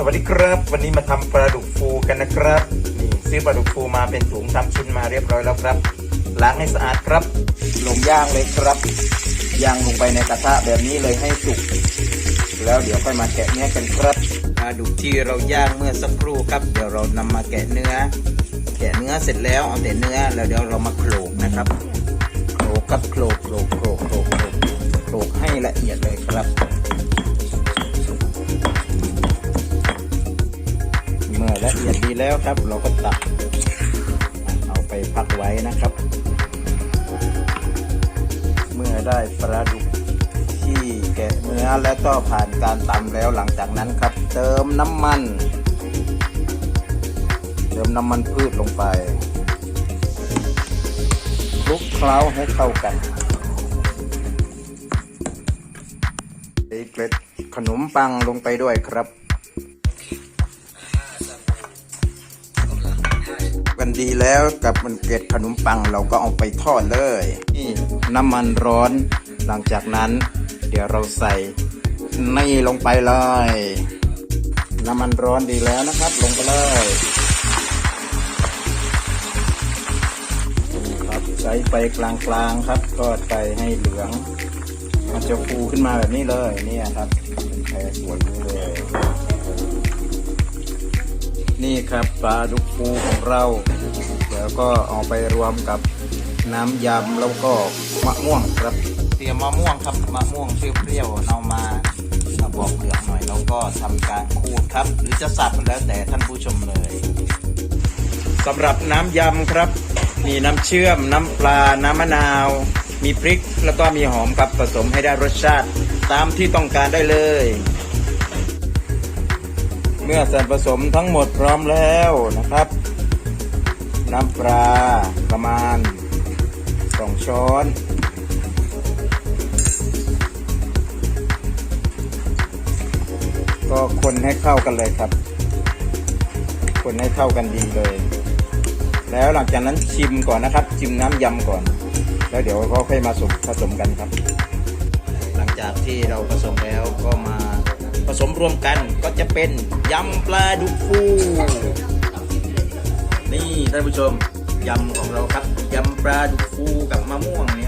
สวัสดีครับ วันนี้มาทำปลาดุกฟูกันนะครับนี่ซื้อปลาดุกฟูมาเป็นถุงทำชิ้นมาเรียบร้อยแล้วครับ ล้างให้สะอาดครับ ลงย่างเลยครับย่างลงไปในกระทะแบบนี้เลยให้สุก แล้วเดี๋ยวค่อยมาแกะเนื้อกันครับปลาดุกที่เราย่างเมื่อสักครู่ครับ เดี๋ยวเรานำมาแกะเนื้อ แกะเนื้อเสร็จแล้วเอาแต่เนื้อแล้วเดี๋ยวเรามาโขลกนะครับโขลกครับโขลกโขลกโขลกโขลกโขลกให้ละเอียดเลยครับ ละเอียดดีแล้วครับ เราก็ตักเอาไปพักไว้นะครับ เมื่อได้ปลาดุกที่แกะเนื้อและก็ผ่านการตำแล้วหลังจากนั้นครับ เติมน้ำมัน เติมน้ำมันพืชลงไปคลุกเคล้าให้เข้ากันใส่เกล็ดขนมปังลงไปด้วยครับ กันดีแล้วกับมันเกล็ดขนมปังเราก็เอาไปทอดเลยนี่น้ำมันร้อน หลังจากนั้น เดี๋ยวเราใส่นี่ลงไปเลย น้ำมันร้อนดีแล้วนะครับ ลงไปเลยครับใช้ไฟกลางๆครับทอดไปให้เหลือง มันจะฟูขึ้นมาแบบนี้เลยเนี่ยครับเป็นแผลสวยนี้เลย ครับปลาดุกฟูของเราเดี๋ยวก็เอาไปรวมกับน้ำยำแล้วก็มะม่วงครับ เตรียมมะม่วงครับมะม่วงเปรี้ยวๆเอามามาบอกเหลืองหน่อยแล้วก็ทำการขูดครับ หรือจะสับแล้วแต่ท่านผู้ชมเลยสำหรับน้ำยำครับ มีน้ำเชื่อม น้ำปลา น้ำมะนาว มีพริกแล้วก็มีหอมครับผสมให้ได้รสชาติ ตามที่ต้องการได้เลย เมื่อส่วนผสมทั้งหมดพร้อมแล้วนะครับ น้ำปลาประมาณสองช้อน ก็คนให้เข้ากันเลยครับ คนให้เข้ากันดีเลย แล้วหลังจากนั้นชิมก่อนนะครับ ชิมน้ำยำก่อน แล้วเดี๋ยวก็ค่อยมาสมผสมกันครับ หลังจากที่เราผสมแล้วก็ รวมกันก็จะเป็นยำปลาดุกฟูนี่ท่านผู้ชมยำของเราครับยำปลาดุกฟูกับมะม่วงเนี่ย